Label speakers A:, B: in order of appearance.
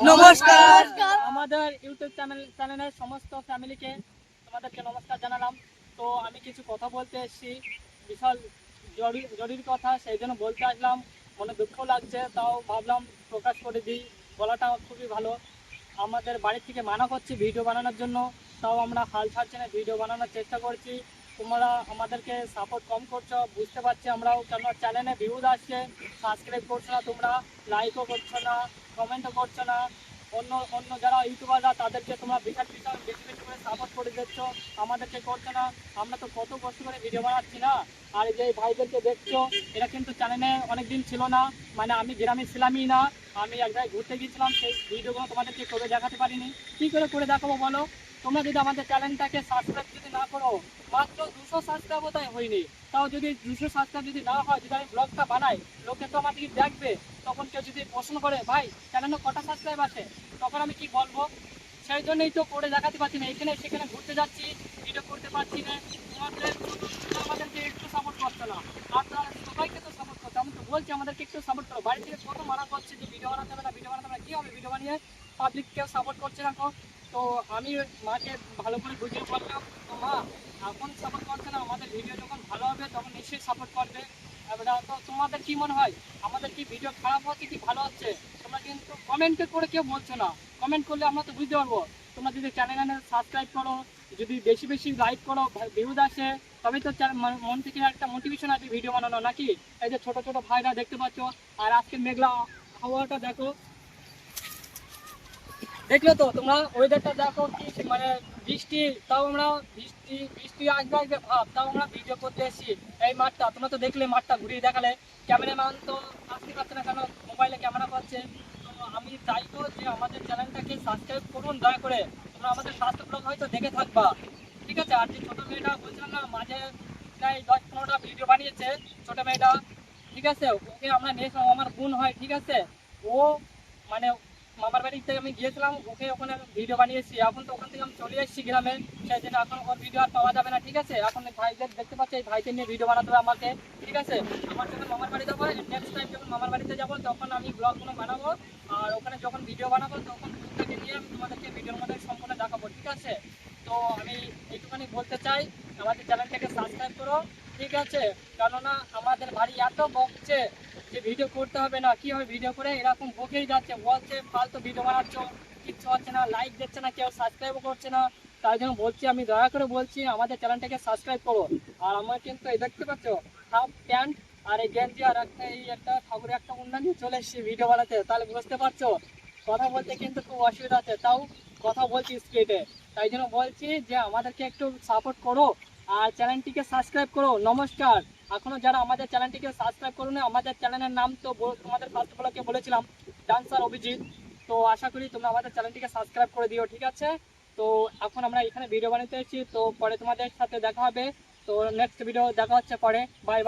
A: নমস্কার।
B: আমাদের YouTube channel চ্যানেলের সমস্ত ফ্যামিলিকে তোমাদেরকে নমস্কার জানালাম। তো আমি কিছু কথা বলতে এসেছি। বিশাল জরুরি জরুরি কথা সেই জন্য বলতে আসলাম। মনে দুঃখ লাগছে তাও ভাবলাম প্রকাশ করে দিই। বলাটা খুবই ভালো। আমাদের বাড়ি থেকে মানা করছি ভিডিও বানানোর জন্য। তাও আমরা হাল ছাড়ছি না ভিডিও বানানোর চেষ্টা করছি। তোমরা আমাদেরকে সাপোর্ট কম করছ বুঝতে পারছি আমরাও। কেন চ্যানেলে ভিউজ আসছে সাবস্ক্রাইব করছ না তোমরা লাইকও করছ না। কমেন্টও করছ না। অন্য অন্য যারা ইউটিউবাররা তাদেরকে তোমরা বিশাল বিশাল বেশি বেশি করে সাপোর্ট করে দিচ্ছ, আমাদেরকে করছ না। আমরা তো কত কষ্ট করে ভিডিও বানাচ্ছি না। আর যে ভাইদেরকে দেখছ, এরা কিন্তু চ্যানেলে অনেক দিন ছিল না। মানে আমি গ্রামে ছিলামই না। আমি এক জায়গায় ঘুরতে গিয়েছিলাম, সেই ভিডিওগুলো তোমাদেরকে করে দেখাতে পারিনি? কী করে করে দেখাবো বলো? তোমরা যদি আমাদের চ্যানেলটাকে সাবস্ক্রাইব যদি না করো, মাত্র দুশো সাবস্ক্রাইবও তাই হয়নি। তাও যদি দুশো সাবস্ক্রাইব যদি না হয়, যদি আমি ব্লগটা বানাই, লোকে তো আমাদেরকে দেখবে, তখন কেউ যদি প্রশ্ন করে, ভাই, চ্যানেলে কটা সাবস্ক্রাইব আছে? তখন আমি কি বলব? সেই জন্যই তো করে দেখাতে পারছি না। এখানে, সেখানে ঘুরতে যাচ্ছি ভিডিও করতে পারছি না। তোমাদের আমাদেরকে একটু সাপোর্ট করছ না। আর আপনারা সবাইকে তো সাপোর্ট করছ আমি তো বলছি, আমাদেরকে একটু সাপোর্ট করো। বাড়ি থেকে কত মানা করছে যে ভিডিও বানাতে হবে না ভিডিও বানাতে হবে না। কী হবে ভিডিও বানিয়ে? পাবলিক কেউ সাপোর্ট করছে না। তো আমি মাকে ভালো করে বুঝিয়ে বললাম, তো মা, এখন সাপোর্ট করছে না, আমাদের ভিডিও যখন ভালো হবে, তখন নিশ্চয়ই সাপোর্ট করবে। তো তোমাদের কি মনে হয়? আমাদের কি ভিডিও খারাপ হচ্ছে কি ভালো হচ্ছে? তোমরা কিন্তু কমেন্ট করে কেউ বলছো না। কমেন্ট করলে আমরা তো বুঝতে পারব। তোমরা যদি চ্যানেলে সাবস্ক্রাইব করো, যদি বেশি বেশি লাইক করো ভিউজ আসে তবে তো মন থেকে একটা মোটিভেশন আছে ভিডিও বানানো নাকি? এই যে ছোট ছোট ভাইরা দেখতে পাচ্ছ, আর আজকে মেঘলা হাওয়াটা দেখো দেখলে তো, তোমরা ওয়েদারটা দেখো কি মানে বৃষ্টি, তাও আমরা বৃষ্টি বৃষ্টি আসবে আসবে ভাব, তাও আমরা ভিডিও করতে এসেছি। এই মাঠটা, তোমরা তো দেখলে মাঠটা ঘুরিয়ে দেখালে। ক্যামেরাম্যান তো আসতে পারছে না কেন? মোবাইলে ক্যামেরা পাচ্ছে তো আমি চাইব যে আমাদের চ্যানেলটাকে সাবস্ক্রাইব করুন, দয়া করে। তোমরা আমাদের স্বাস্থ্য ব্লগ হয়তো দেখে থাকবা। ঠিক আছে? আর যে ছোটো মেয়েটা বলছিলাম না, মাঝে প্রায় দশ পনেরোটা ভিডিও বানিয়েছে ছোটো মেয়েটা। ঠিক আছে? ওকে আমরা নিয়েছিলাম আমার বোন হয়, ঠিক আছে? ও মানে মামার বাড়িতে আমি গিয়েছিলাম, ওকে ওখানে ভিডিও বানিয়েছি। এখন তো ওখান থেকে আমি চলে এসেছি গ্রামে। সেই জন্য এখন ওর ভিডিও আর পাওয়া যাবে না, ঠিক আছে? এখন ভাইদের দেখতে পাচ্ছি, এই ভাইদের নিয়ে ভিডিও বানাতে হবে আমাকে, ঠিক আছে? আমার যখন মামার বাড়ি যাব নেক্সট টাইম যখন মামার বাড়িতে যাব, তখন আমি ব্লগগুলো বানাবো। আর ওখানে যখন ভিডিও বানাবো, তখন থেকে নিয়ে আমি তোমাদেরকে ভিডিওর মধ্যে সম্পূর্ণ দেখাবো, ঠিক আছে? তো আমি একটুখানি বলতে চাই, আমাদের চ্যানেলটাকে সাবস্ক্রাইব করো। ঠিক আছে? কেননা আমাদের বাড়ি এত বকছে যে ভিডিও করতে হবে না। কি হবে ভিডিও করে? এরকম বকেই যাচ্ছে। বলছে, ফালতু ভিডিও বানাচ্ছ, কিচ্ছু হচ্ছে না লাইক দিচ্ছে না, কেউ সাবস্ক্রাইবও করছে না। তাই জন্য বলছি, আমি দয়া করে বলছি, আমাদের চ্যানেলটাকে সাবস্ক্রাইব করো। আর আমার কিন্তু এই দেখতে পাচ্ছ হাফ প্যান্ট আর এই গেঞ্জি আর একটা, এই একটা ঠাকুরের একটা উন্না নিয়ে চলে এসেছি ভিডিও বানাতে। তাহলে বুঝতে পারছ? কথা বলতে কিন্তু খুব অসুবিধা আছে। তাও কথা বলছি স্ক্রিপ্টে তাই জন্য বলছি যে, আমাদেরকে একটু সাপোর্ট করো। আর চ্যানেলটিকে সাবস্ক্রাইব করো, নমস্কার। এখনও যারা আমাদের চ্যানেলটিকে সাবস্ক্রাইব করুন, আমাদের চ্যানেলের নাম তো তোমাদের ফার্স্ট ব্লকে বলেছিলাম, ডান্সার অভিজিৎ। তো আশা করি তোমরা আমাদের চ্যানেলটিকে সাবস্ক্রাইব করে দিও, ঠিক আছে? তো এখন আমরা এখানে ভিডিও বানাতে এসেছি, তো পরে তোমাদের সাথে দেখা হবে। তো নেক্সট ভিডিও দেখা হচ্ছে পরে। বাই